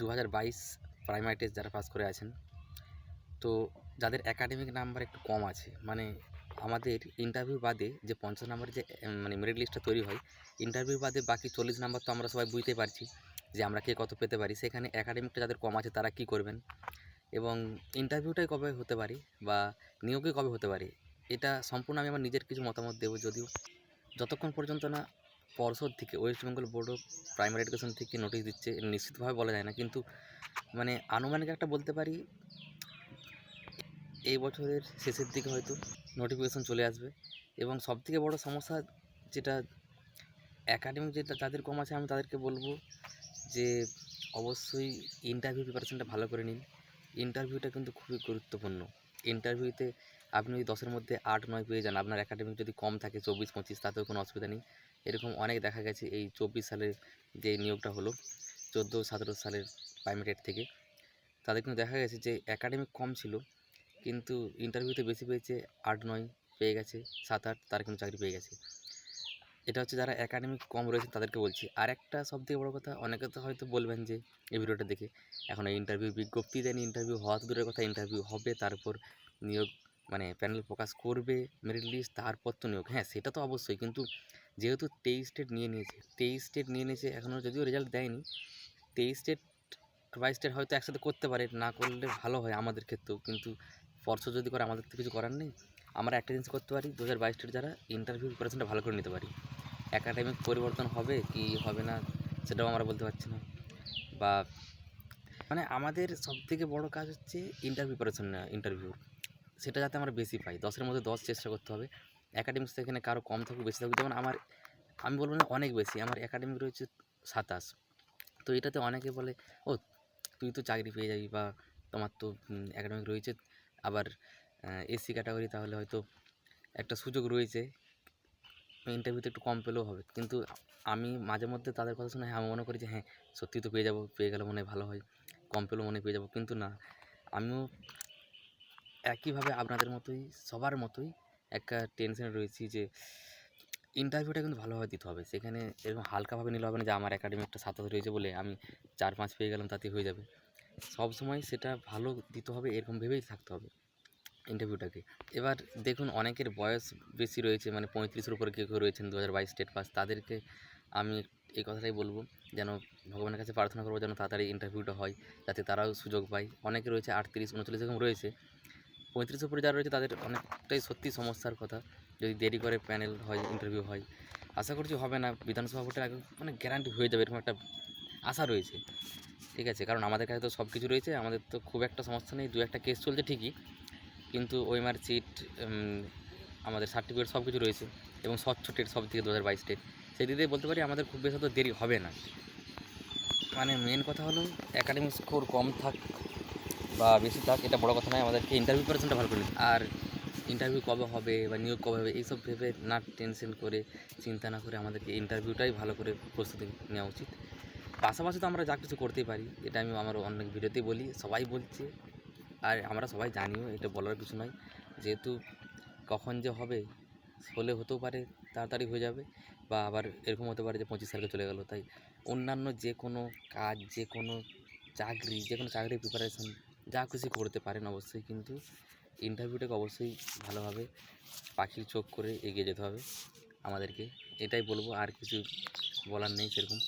দু হাজার বাইশ প্রাইমারি টেস্ট যারা পাস করে আছেন, তো যাদের একাডেমিক নাম্বার একটু কম আছে মানে আমাদের ইন্টারভিউ বাদে যে পঞ্চাশ নাম্বারের যে মানে মেরিট লিস্টটা তৈরি হয় ইন্টারভিউ বাদে বাকি চল্লিশ নাম্বার তো আমরা সবাই বুঝতে পারছি যে আমরা কে কত পেতে পারি। সেখানে একাডেমিকটা যাদের কম আছে তারা কি করবেন এবং ইন্টারভিউটাই কবে হতে পারে বা নিয়োগে কবে হতে পারে, এটা সম্পূর্ণ আমি আমার নিজের কিছু মতামত দেবো, যদিও যতক্ষণ পর্যন্ত না পর্ষদ থেকে, West Bengal board of primary education থেকে নোটিশ দিচ্ছে নিশ্চিতভাবে বলা যায় না। কিন্তু মানে আনুমানিক একটা বলতে পারি, এই বছরের শেষের দিকে হয়তো নোটিফিকেশন চলে আসবে। এবং সবথেকে বড় সমস্যা যেটা একাডেমিক যেটা যাদের কম আছে, আমি তাদেরকে বলব যে অবশ্যই ইন্টারভিউ প্রিপারেশনটা ভালো করে নিন। ইন্টারভিউটা কিন্তু খুবই গুরুত্বপূর্ণ। ইন্টারভিউতে আপনি যদি দশের মধ্যে আট, নয় পেয়ে যান, আপনার একাডেমিক যদি কম থাকে চব্বিশ, পঁচিশ, তাতেও কোনো অসুবিধা নেই। এরকম অনেক দেখা গেছে এই চব্বিশ সালের যে নিয়োগটা হলো, চোদ্দ, সতেরো সালের প্রাইমেটেড থেকে। তাদের কিন্তু দেখা গেছে যে একাডেমিক কম ছিল, কিন্তু ইন্টারভিউতে বেশি পেয়েছে আট, নয় পেয়ে গেছে, সাত, আট, তারা কিন্তু চাকরি পেয়ে গেছে। এটা হচ্ছে যারা একাডেমিক কম রয়েছে তাদেরকে বলছি। আর একটা সবথেকে বড় কথা, অনেকে তো হয়তো বলবেন যে, এই ভিডিওটা দেখে, এখন ইন্টারভিউ বিজ্ঞপ্তি দেন ইন্টারভিউ হওয়া তো দূরের কথা ইন্টারভিউ হবে, তারপর নিয়োগ মানে প্যানেল প্রকাশ করবে মেরিট লিস্ট তারপর তো নিয়োগ। হ্যাঁ সেটা তো অবশ্যই, কিন্তু যেহেতু তেইশ স্টেট নিয়ে নিয়েছে, তেইশ স্টেট নিয়ে নিয়েছে এখনও যদিও রেজাল্ট দেয়নি, তেইশ স্টেট বাইশ স্টেট হয়তো একসাথে করতে পারে, না করলে ভালো হয় আমাদের ক্ষেত্রেও, কিন্তু পর্ষদ যদি করে, আমাদের তো কিছু করার নেই। আমরা একটা জিনিস করতে পারি, দু হাজার বাইশ স্টেট যারা ইন্টারভিউ প্রিপারেশনটা ভালো করে নিতে পারি। একাডেমিক পরিবর্তন হবে কি হবে না, সেটাও আমরা বলতে পারছি না। বা মানে আমাদের সবথেকে বড় কাজ হচ্ছে ইন্টারভিউ প্রিপারেশন নেওয়া ইন্টারভিউ সেটা যাতে আমরা বেশি পাই। দশের মধ্যে দশ চেষ্টা করতে হবে। একাডেমিক্স এখানে কারও কম থাকুক, বেশি থাকুক। যেমন আমার, আমি বলব না অনেক বেশি, আমার একাডেমিক রয়েছে সাতাশ। তো এটাতে অনেকে বলে, ও, তুই তো চাকরি পেয়ে যাবি বা তোমার তো একাডেমিক রয়েছে। আবার এসসি ক্যাটাগরি তাহলে হয়তো একটা সুযোগ রয়েছে। ইন্টারভিউতে একটু কম পেলেও হবে। কিন্তু আমি মাঝে মধ্যে তাদের কথা শুনে হ্যাঁ আমি মনে করি যে হ্যাঁ সত্যি তো পেয়ে যাব, পেয়ে গেলে মনে হয় ভালো হয়। কম পেলেও মনে পেয়ে যাব। কিন্তু না, আমিও একইভাবে আপনাদের মতোই, সবার মতোই একটা টেনশনে রয়েছি যে ইন্টারভিউটা কিন্তু ভালোভাবে দিতে হবে। সেখানে এরকম হালকাভাবে নিলে হবে না যে, আমার একাডেমিকটা সাতাশ রয়েছে বলে আমি চার পাঁচ পেয়ে গেলাম তাতে হয়ে যাবে। সব সময় সেটা ভালো দিতে হবে, এরকম ভেবেই থাকতে হবে। ইন্টারভিউটাকে এবার দেখুন, অনেকের বয়স বেশি রয়েছে মানে পঁয়ত্রিশের উপরে কেউ কেউ রয়েছেন দু হাজার বাইশ স্টেট পাস তাদেরকে আমি এই কথাটাই বলব, যেন ভগবানের কাছে প্রার্থনা করব যেন তাড়াতাড়ি ইন্টারভিউটা হয়, যাতে তারাও সুযোগ পায়। অনেকে রয়েছে আটত্রিশ, উনচল্লিশ এরকম রয়েছে। পঁয়ত্রিশের উপরে যারা রয়েছে, তাদের অনেকটাই সত্যি সমস্যার কথা, যদি দেরি করে প্যানেল হয় ইন্টারভিউ হয়। আশা করছি হবে না, বিধানসভা ভোটের আগে মানে গ্যারান্টি হয়ে যাবে, এরকম একটা আশা রয়েছে। ঠিক আছে, কারণ আমাদের কাছে তো সব কিছু রয়েছে, আমাদের তো খুব একটা সমস্যা নেই, দু একটা কেস চলছে ঠিকই। কিন্তু ওইমার সিট আমাদের সার্টিফিকেট সব কিছু রয়েছে এবং স্বচ্ছ টেট সব থেকে দু হাজার বাইশ টেট। সেই দিয়ে বলতে পারি আমাদের খুব বেশি তো দেরি হবে না। মানে মেন কথা হলো একাডেমিক স্কোর কম থাক বা বেশি থাক, এটা বড় কথা নয়, আমাদেরকে ইন্টারভিউ প্রিপারেশনটা ভালো করে আর ইন্টারভিউ কবে হবে বা নিয়োগ কবে হবে, এইসব ভেবে না টেনশন করে, চিন্তা না করে আমাদেরকে ইন্টারভিউটাই ভালো করে প্রস্তুতি নেওয়া উচিত। পাশাপাশি তো আমরা যা কিছু করতেই পারি, এটা আমি আমার অনেক ভিডিওতেই বলি, সবাই বলছে আর আমরা সবাই জানিও, এটা বলার কিছু নয় যেহেতু কখন যে হবে, হলে হতেও পারে, তাড়াতাড়ি হয়ে যাবে বা আবার এরকম হতে পারে যে পঁচিশ সালে চলে গেলো। তাই অন্যান্য যে কোনো কাজ, যে কোনো চাকরি, যে কোনো চাকরির প্রিপারেশন যা খুশি করতে পারেন অবশ্যই, কিন্তু ইন্টারভিউটাকে অবশ্যই ভালোভাবে পাখির চোখ করে এগিয়ে যেতে হবে আমাদেরকে। এটাই বলব, আর কিছু বলার নেই সেরকম।